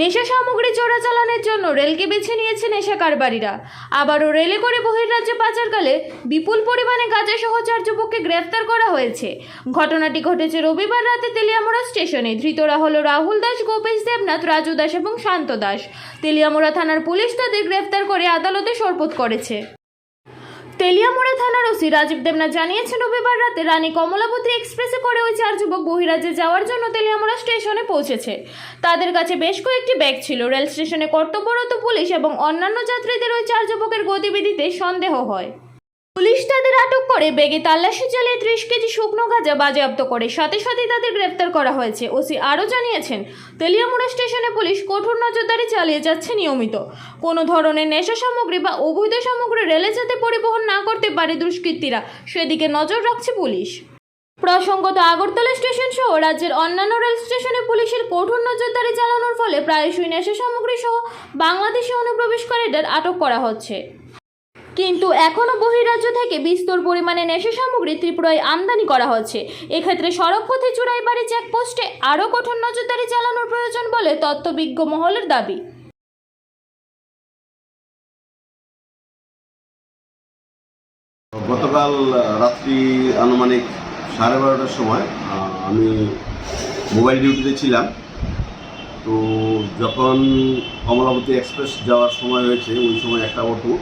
নেশা সামগ্রী চোরাচালানের জন্য রেলকে বেছে নিয়েছে নেশা কারবারিরা। আবারও রেলে করে বহির্রাজ্যে পাচারকালে বিপুল পরিমাণে গাঁজা সহ চার যুবককে গ্রেফতার করা হয়েছে। ঘটনাটি ঘটেছে রবিবার রাতে তেলিয়ামোড়া স্টেশনে। ধৃতরা হল রাহুল দাস, গোপেশ দেবনাথ, রাজু দাস এবং শান্ত দাস। তেলিয়ামোড়া থানার পুলিশ তাদের গ্রেফতার করে আদালতে সোরপোত করেছে। তেলিয়ামোড়া থানার ওসি রাজীব দেবনা জানিয়েছেন, রবিবার রাতে রানী কমলাবতী এক্সপ্রেসে করে ওই চার যুবক বহিরাজ্যে যাওয়ার জন্য তেলিয়ামোড়া স্টেশনে পৌঁছেছে। তাদের কাছে বেশ কয়েকটি ব্যাগ ছিল। রেল স্টেশনে কর্তব্যরত পুলিশ এবং অন্যান্য যাত্রীদের ওই চার যুবকের গতিবিধিতে সন্দেহ হয়। পুলিশ তাদের আটক করে বেগে তল্লাশি চালিয়ে ত্রিশ কেজি শুকনো গাঁজা বাজেয়াপ্ত করে। সাথে সাথেই তাদের গ্রেপ্তার করা হয়েছে। ওসি আরও জানিয়েছেন, তেলিয়ামুড়া স্টেশনে পুলিশ কঠোর নজরদারি চালিয়ে যাচ্ছে নিয়মিত। কোনো ধরনের নেশা সামগ্রী বা অবৈধ সামগ্রী রেলে যাতে পরিবহন না করতে পারে দুষ্কৃতীরা, সেদিকে নজর রাখছে পুলিশ। প্রসঙ্গত, আগরতলা স্টেশন সহ রাজ্যের অন্যান্য রেল স্টেশনে পুলিশের কঠোর নজরদারি চালানোর ফলে প্রায়শই নেশা সামগ্রী সহ বাংলাদেশে অনুপ্রবেশকারীদের আটক করা হচ্ছে। কিন্তু এখনও বহিরাজ্য থেকে বিস্তর পরিমাণে নেশা সামগ্রী ত্রিপুরায় আমদানি করা হচ্ছে। এক্ষেত্রে সড়ক সড়কপথে চুড়াইবাড়ি চেকপোস্টে আরও কঠোর নজরদারি চালানোর প্রয়োজন বলে তত্ত্ববিজ্ঞ মহলের দাবি। গতকাল রাত্রি আনুমানিক সাড়ে বারোটার সময় আমি মোবাইল ডিউটিতে ছিলাম। তো যখন কমলাবতী এক্সপ্রেস যাওয়ার সময় হয়েছে, ওই সময় একটা অটো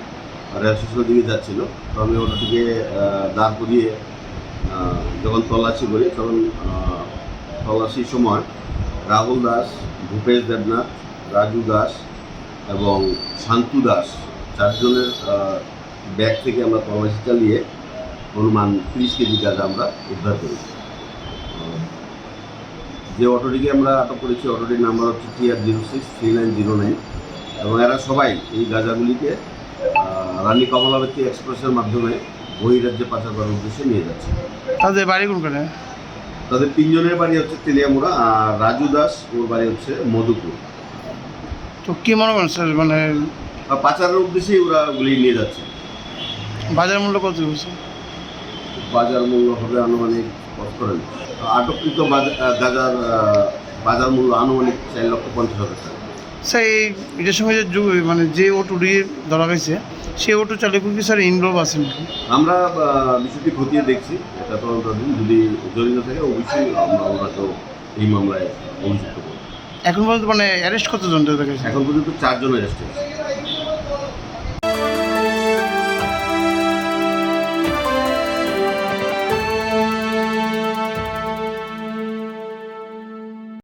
রেল স্টেশনের দিকে যাচ্ছিল। তো আমি অটোটিকে আহ, দাঁড় করিয়ে যখন তল্লাশি করি তখন তল্লাশির সময় রাহুল দাস ভূপেশ দেবনাথ রাজু দাস এবং শান্তু দাস চারজনের ব্যাগ থেকে আমরা তল্লাশি চালিয়ে অনুমান তিরিশ কেজি গাঁজা আমরা উদ্ধার আহ, যে অটোটিকে আমরা আটক করেছি অটোটির নাম্বার হচ্ছে TR zero six three nine zero nine এবং এরা সবাই এই গাঁজাগুলিকে রানী কমলাবতী এক্সপ্রেসের মাধ্যমে বহিরাজ্যে পাচার করার উদ্দেশ্যে নিয়ে যাচ্ছে। তাদের বাড়ি কোনখানে? তাদের তিনজনের বাড়ি হচ্ছে তেলিয়ামুড়া আর রাজু দাস ওর বাড়ি হচ্ছে মধুপুর। তো কি মনে করেন স্যার মানে পাচারের উদ্দেশ্যেই ওরা ওগুলি নিয়ে যাচ্ছে। বাজার মূল্য কত হয়েছে? বাজার মূল্য হবে আনুমানিক কত করেন আটককৃত গাঁজার বাজার মূল্য আনুমানিক চার লক্ষ পঞ্চাশ হাজার টাকা। স্যার এই এটার সঙ্গে যে যুগ- মানে যে অটোটি ধরা গেছে সেই অটো চালক কি স্যার ইনভলভ আছে নাকি? আমরা আহ, বিষয়টি খতিয়ে দেখছি এটা তদন্তাধীন যদি জড়িত থাকে অবশ্যই আমরা ওনাকেও এই মামলায় অভিযুক্ত করব। এখন পর্যন্ত মানে অ্যারেস্ট কতজন দেখা গেছে এখন পর্যন্ত চারজন অ্যারেস্ট হয়েছে।